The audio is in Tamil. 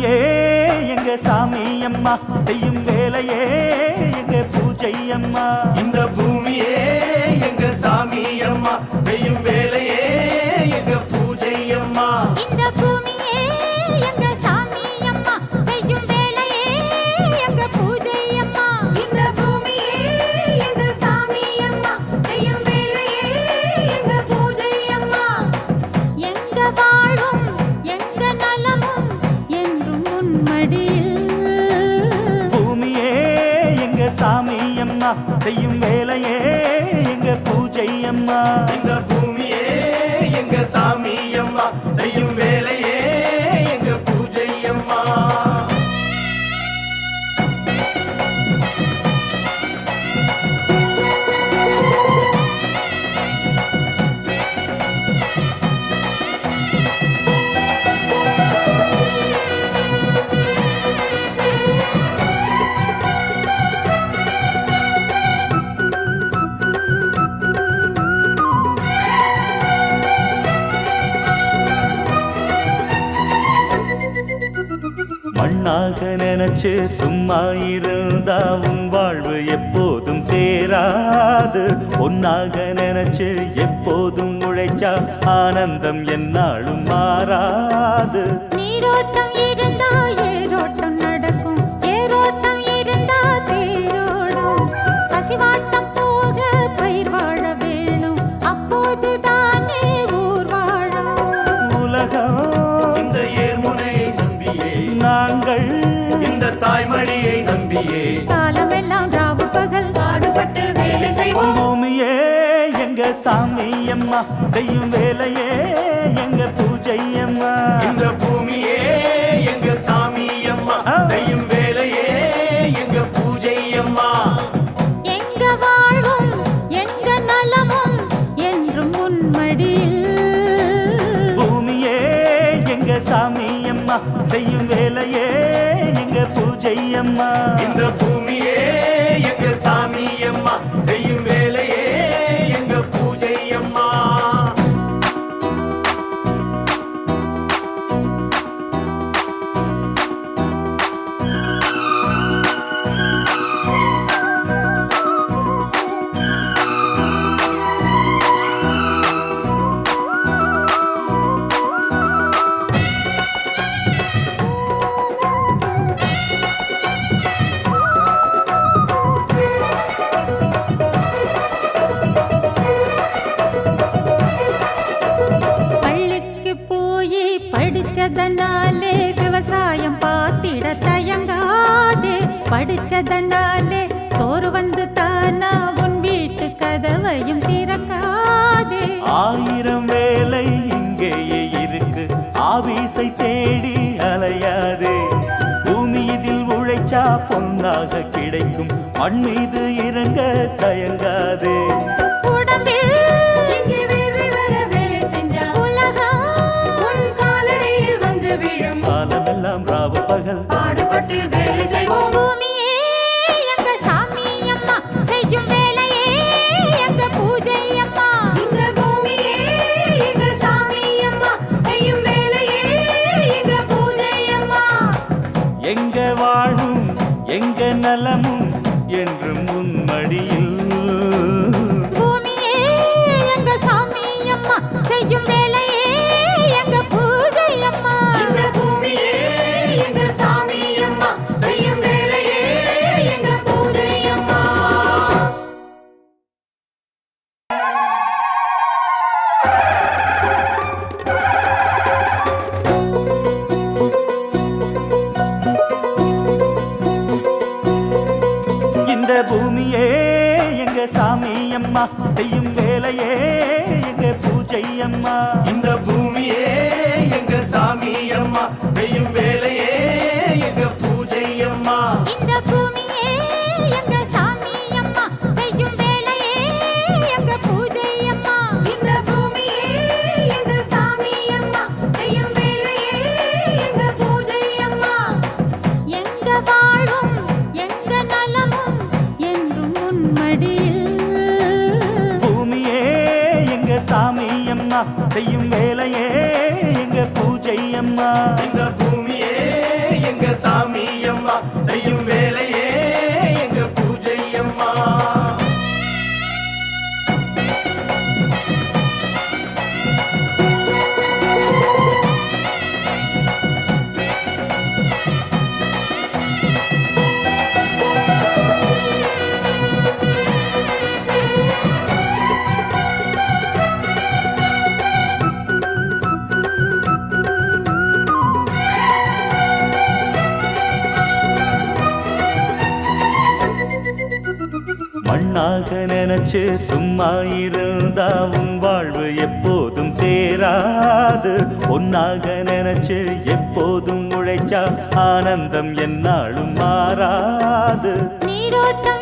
பூமியே எங்க சாமி அம்மா செய்யும் வேலையே எங்க பூஜை அம்மா. இந்த பூமியே எங்க சாமி அம்மா செய்யும் வேலையே எங்க பூஜை அம்மா. இந்த பூமியே எங்க செய்யும் வேலையே எங்க பூஜை அம்மா. இந்த பூமியே எங்க சாமி அம்மா. செய்யும் வேலையே நினைச்சு சும்மா இருந்தா உன் வாழ்வு எப்போதும் தேராது பொன்னாக நினைச்சு எப்போதும் உழைச்சா ஆனந்தம் என்னாலும் மாறாது. நீரோட்டம் இருந்தா இந்த தாய்மடியை நம்பியே. காலமெல்லாம் ராவு பகல். பாடுபட்டு வேலை செய்வோம். பூமியே எங்க சாமி அம்மா செய்யும் வேலையே எங்க பூஜை அம்மா. இந்த பூமியே எங்க சாமி அம்மா. செய்யும் வேலையே எங்க பூஜை அம்மா. எங்க வாழ்வும் எங்க நலமும் என்றும் உன்மடியில் பூமியே எங்க சாமி அம்மா செய்யும் வேலையே பூஜை அம்மா இந்த பூமியே எங்க சாமி அம்மா படிச்சதனாலே சோறு வந்து தானா உன் வீட்டு கதவையும் திறக்காதே. ஆயிரம் வேலை இங்கேயே இருக்கு. ஆபீஸை தேடி அலையாதே. பூமி இதில் உழைச்சா பொன்னாக கிடைக்கும். மண் மீது இறங்க தயங்காதே. இங்கே அம்மா செய்யும் வேலையே எங்க பூஜை அம்மா இந்த பூமியே எங்க சாமி அம்மா செய்யும் வேலையே அம்மா செய்யும் வேலையே எங்க பூஜை அம்மா. இந்த மண்ணாக நினைச்சு சும்மா இருந்தா உன் வாழ்வு எப்போதும் சேராது. பொன்னாக நினைச்சு எப்போதும் உழைச்சா ஆனந்தம் என்னாலும் மாறாது. நீரோட்டம்